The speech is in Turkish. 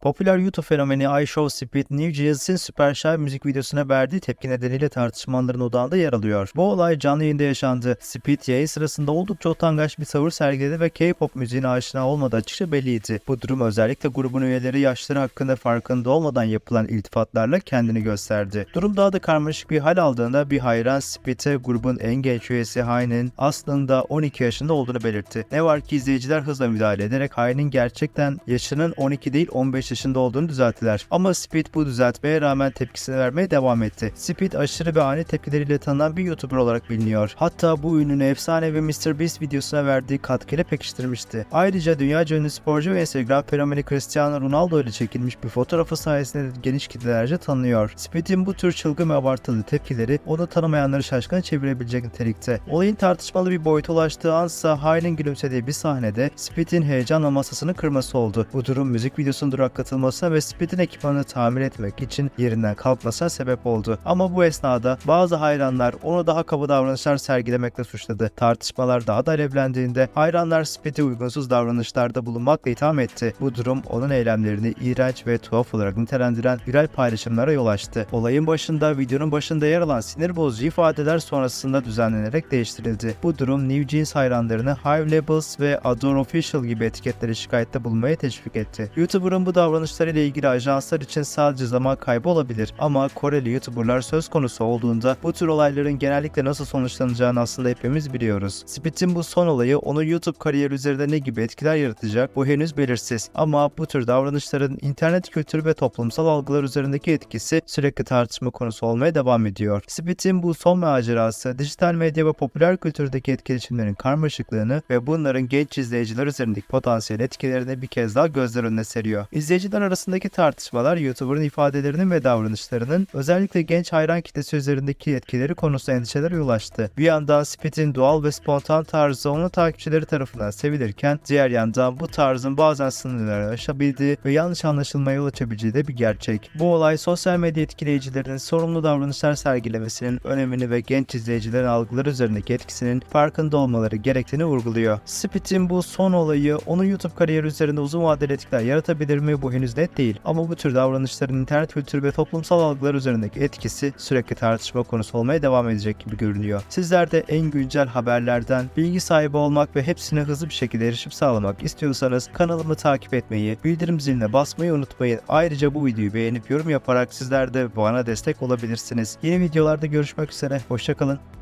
Popüler YouTube fenomeni iShow Speed, New Jeans'in Super Shy müzik videosuna verdiği tepki nedeniyle tartışmaların odağında yer alıyor. Bu olay canlı yayında yaşandı. Speed yayın sırasında oldukça utangaç bir tavır sergiledi ve K-pop müziğine aşina olmadığı açıkça belliydi. Bu durum özellikle grubun üyeleri yaşları hakkında farkında olmadan yapılan iltifatlarla kendini gösterdi. Durum daha da karmaşık bir hal aldığında bir hayran Speed'e grubun en genç üyesi Hain'in aslında 12 yaşında olduğunu belirtti. Ne var ki izleyiciler hızla müdahale ederek Hain'in gerçekten yaşının 12 değil 15 yaşında olduğunu düzelttiler. Ama Speed bu düzeltmeye rağmen tepkisini vermeye devam etti. Speed aşırı ve ani tepkileriyle tanınan bir YouTuber olarak biliniyor. Hatta bu ününü efsane ve MrBeast videosuna verdiği katkıyla pekiştirmişti. Ayrıca dünya ünlü sporcu ve Instagram fenomeni Cristiano Ronaldo ile çekilmiş bir fotoğrafı sayesinde de geniş kitlelerce tanınıyor. Speed'in bu tür çılgın ve abartılı tepkileri onu tanımayanları şaşkına çevirebilecek nitelikte. Olayın tartışmalı bir boyuta ulaştığı ansa Hain'in gülümsediği bir sahnede Speed'in heyecanla masasını kırması oldu. Bu durum müzik videosunun duraklatılmasına ve Speed'in ekipmanını tamir etmek için yerinden kalkmasına sebep oldu. Ama bu esnada bazı hayranlar onu daha kaba davranışlar sergilemekle suçladı. Tartışmalar daha da alevlendiğinde hayranlar Speed'i uygunsuz davranışlarda bulunmakla itham etti. Bu durum onun eylemlerini iğrenç ve tuhaf olarak nitelendiren viral paylaşımlara yol açtı. Olayın başında videonun başında yer alan sinir bozucu ifadeler sonrasında düzenlenerek değiştirildi. Bu durum New Jeans hayranlarını Hive Labels ve Adore Official gibi etiketlere şikayette bulunmaya teşvik etti. YouTuber'ın bu davranışlarıyla ilgili ajanslar için sadece zaman kaybı olabilir ama Koreli YouTuber'lar söz konusu olduğunda bu tür olayların genellikle nasıl sonuçlanacağını aslında hepimiz biliyoruz. Speed'in bu son olayı onun YouTube kariyeri üzerinde ne gibi etkiler yaratacak bu henüz belirsiz ama bu tür davranışların internet kültürü ve toplumsal algılar üzerindeki etkisi sürekli tartışma konusu olmaya devam ediyor. Speed'in bu son macerası dijital medya ve popüler kültürdeki etkileşimlerin karmaşıklığını ve bunların genç izleyiciler üzerindeki potansiyel etkilerini bir kez daha gözler önüne seriyor. İzleyiciler arasındaki tartışmalar YouTuber'ın ifadelerinin ve davranışlarının özellikle genç hayran kitlesi üzerindeki etkileri konusunda endişeler yol açtı. Bir yandan Speed'in doğal ve spontan tarzı onun takipçileri tarafından sevilirken diğer yandan bu tarzın bazen sınırları aşabildiği ve yanlış anlaşılmaya yol açabileceği de bir gerçek. Bu olay sosyal medya etkileyicilerinin sorumlu davranışlar sergilemesinin önemini ve genç izleyicilerin algıları üzerindeki etkisinin farkında olmaları gerektiğini vurguluyor. Speed'in bu son olayı onun YouTube kariyeri üzerinde uzun vadeli etkiler yaratabilir mi henüz net değil. Ama bu tür davranışların internet kültürü ve toplumsal algılar üzerindeki etkisi sürekli tartışma konusu olmaya devam edecek gibi görünüyor. Sizler de en güncel haberlerden bilgi sahibi olmak ve hepsine hızlı bir şekilde erişim sağlamak istiyorsanız kanalımı takip etmeyi, bildirim ziline basmayı unutmayın. Ayrıca bu videoyu beğenip yorum yaparak sizler de bana destek olabilirsiniz. Yeni videolarda görüşmek üzere, hoşçakalın.